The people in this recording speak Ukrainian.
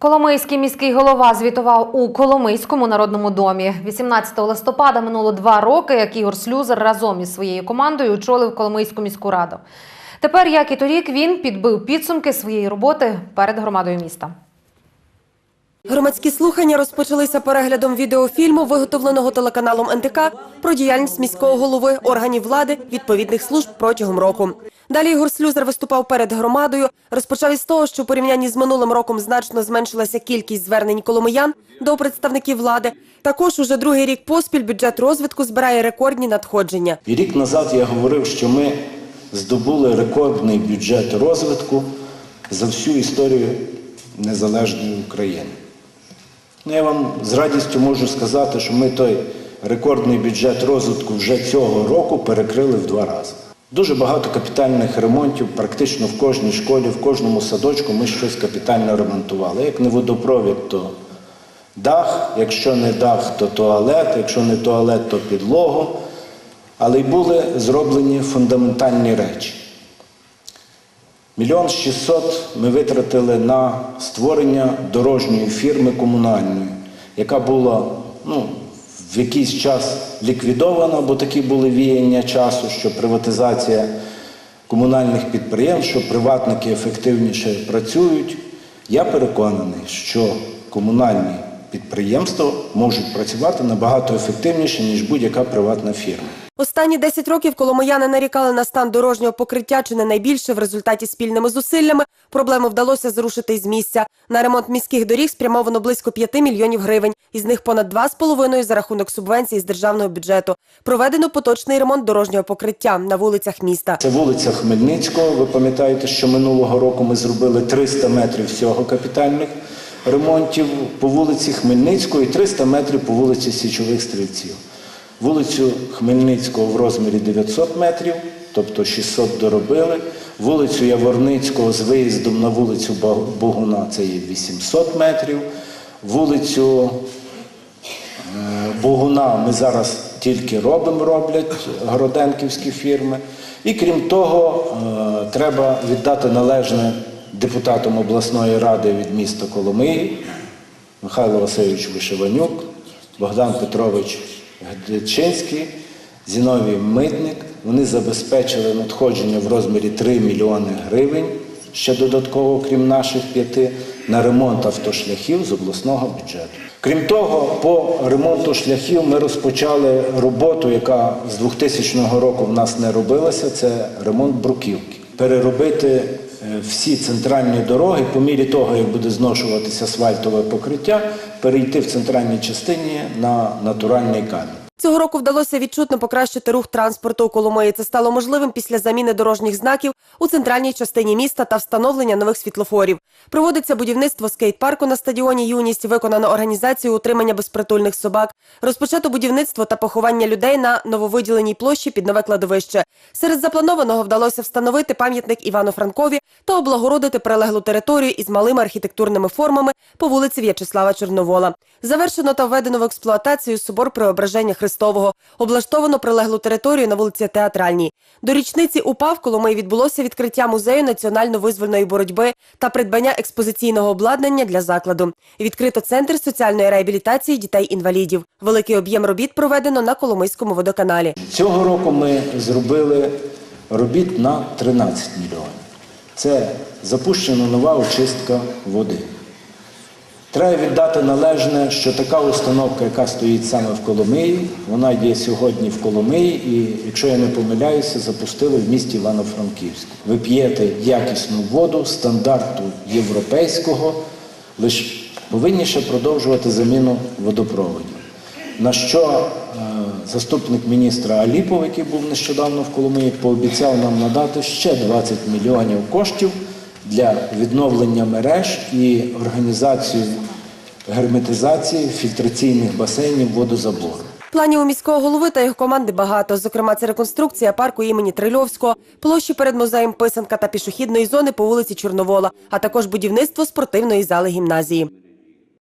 Коломийський міський голова звітував у Коломийському народному домі. 18 листопада минуло два роки, як Ігор Слюзер разом із своєю командою очолив Коломийську міську раду. Тепер, як і торік, він підбив підсумки своєї роботи перед громадою міста. Громадські слухання розпочалися переглядом відеофільму, виготовленого телеканалом НТК про діяльність міського голови, органів влади, відповідних служб протягом року. Далі Ігор Слюзер виступав перед громадою. Розпочав із того, що у порівнянні з минулим роком значно зменшилася кількість звернень коломиян до представників влади. Також уже другий рік поспіль бюджет розвитку збирає рекордні надходження. Рік назад я говорив, що ми здобули рекордний бюджет розвитку за всю історію незалежної України. Ну, я вам з радістю можу сказати, що ми той рекордний бюджет розвитку вже цього року перекрили в два рази. Дуже багато капітальних ремонтів, практично в кожній школі, в кожному садочку ми щось капітально ремонтували. Як не водопровід, то дах, якщо не дах, то туалет, якщо не туалет, то підлогу. Але й були зроблені фундаментальні речі. Мільйон шістсот ми витратили на створення дорожньої фірми комунальної, яка була ну, в якийсь час ліквідована, бо такі були віяння часу, що приватизація комунальних підприємств, що приватники ефективніше працюють. Я переконаний, що комунальні підприємства можуть працювати набагато ефективніше, ніж будь-яка приватна фірма. Останні 10 років коломияни нарікали на стан дорожнього покриття чи не найбільше. В результаті спільними зусиллями проблему вдалося зрушити із місця. На ремонт міських доріг спрямовано близько 5 мільйонів гривень. Із них понад 2,5 за рахунок субвенцій з державного бюджету. Проведено поточний ремонт дорожнього покриття на вулицях міста. Це вулиця Хмельницького. Ви пам'ятаєте, що минулого року ми зробили 300 метрів всього капітальних ремонтів по вулиці Хмельницького і 300 метрів по вулиці Січових Стрільців. Вулицю Хмельницького в розмірі 900 метрів, тобто 600 доробили. Вулицю Яворницького з виїздом на вулицю Богуна це є 800 метрів. Вулицю Е, Богуна ми зараз тільки робимо, роблять городенківські фірми. І крім того, е, треба віддати належне депутатам обласної ради від міста Коломиї, Михайло Васильович Вишиванюк, Богдан Петрович Гдичинський, Зіновій Митник. Вони забезпечили надходження в розмірі 3 мільйони гривень, ще додатково, крім наших п'яти, на ремонт автошляхів з обласного бюджету. Крім того, по ремонту шляхів ми розпочали роботу, яка з 2000 року в нас не робилася, це ремонт бруківки. Переробити всі центральні дороги по мірі того, як буде зношуватися асфальтове покриття, перейти в центральній частині на натуральний камінь. Цього року вдалося відчутно покращити рух транспорту у Коломиї. Це стало можливим після заміни дорожніх знаків у центральній частині міста та встановлення нових світлофорів. Проводиться будівництво скейт-парку на стадіоні Юність, виконано організацію утримання безпритульних собак, розпочато будівництво та поховання людей на нововиділеній площі під нове кладовище. Серед запланованого вдалося встановити пам'ятник Івану Франкові та облагородити прилеглу територію із малими архітектурними формами по вулиці В'ячеслава Чорновола. Завершено та введено в експлуатацію собор Преображення Христового. Облаштовано прилеглу територію на вулиці Театральній. До річниці УПА в Коломиї відбулося відкриття музею національно-визвольної боротьби та придбання експозиційного обладнання для закладу. Відкрито центр соціальної реабілітації дітей-інвалідів. Великий об'єм робіт проведено на Коломийському водоканалі. Цього року ми зробили робіт на 13 мільйонів. Це запущена нова очистка води. Треба віддати належне, що така установка, яка стоїть саме в Коломиї, вона є сьогодні в Коломиї, і, якщо я не помиляюся, запустили в місті Івано-Франківську. Ви п'єте якісну воду стандарту європейського, лише повинні ще продовжувати заміну водопроводів. На що е, заступник міністра Аліпов, який був нещодавно в Коломиї, пообіцяв нам надати ще 20 мільйонів коштів для відновлення мереж і організацію герметизації фільтраційних басейнів водозабору. Планів у міського голови та його команди багато. Зокрема, це реконструкція парку імені Трильовського, площі перед музеєм писанка та пішохідної зони по вулиці Чорновола, а також будівництво спортивної зали гімназії.